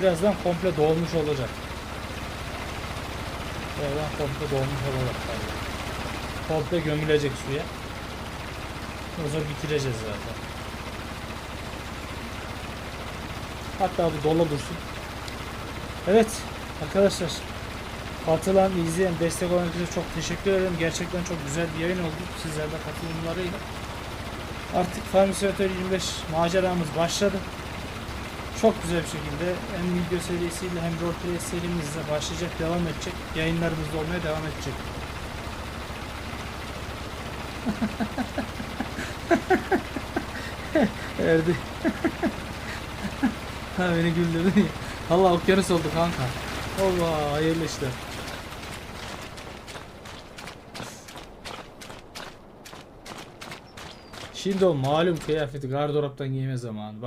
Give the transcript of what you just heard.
birazdan komple dolmuş olacak. Birazdan komple dolmuş olacak galiba. Komple gömülecek suya. O zaman bitireceğiz zaten. Hatta bu dolu dursun. Evet arkadaşlar. Katılan, izleyen, destek olan herkese çok teşekkür ederim. Gerçekten çok güzel bir yayın oldu. Sizler de katılımlarıyla. Artık Farm Simulator 25 maceramız başladı. Çok güzel bir şekilde hem video serisiyle hem roleplay serimizle başlayacak, devam edecek. Yayınlarımızda olmaya devam edecek. Erdi. ha beni güldürdün ya. Allah okyanus oldu kanka. Allah hayırlı işler. Şimdi o malum kıyafeti gardıroptan giyme zamanı.